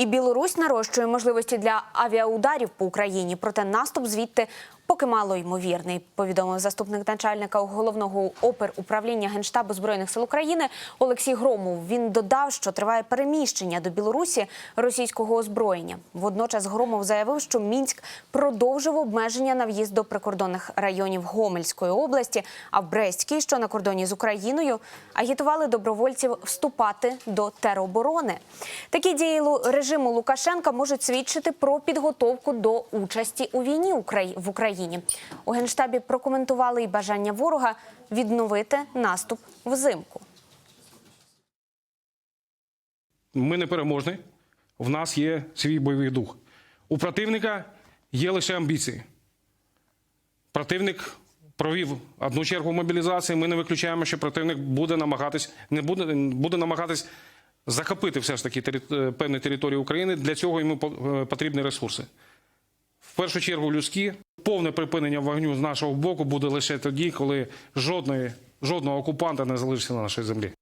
І Білорусь нарощує можливості для авіаударів по Україні. Проте наступ звідти поки мало ймовірний. Повідомив заступник начальника головного опер управління генштабу збройних сил України Олексій Громов. Він додав, що триває переміщення до Білорусі російського озброєння. Водночас Громов заявив, що Мінськ продовжив обмеження на в'їзд до прикордонних районів Гомельської області, а в Брестській, що на кордоні з Україною, агітували добровольців вступати до тероборони. Такі дії лу- режиму Лукашенка можуть свідчити про підготовку до участі у війні в Україні. У генштабі прокоментували і бажання ворога відновити наступ взимку. Ми не переможні. В нас є свій бойовий дух. У противника є лише амбіції. Противник провів одну чергу мобілізації. Ми не виключаємо, що противник буде намагатись, не буде, буде намагатись захопити все ж таки тери- е, певні території України. Для цього йому е, потрібні ресурси. В першу чергу людські. Повне припинення вогню з нашого боку буде лише тоді, коли жодної, жодного окупанта не залишиться на нашій землі.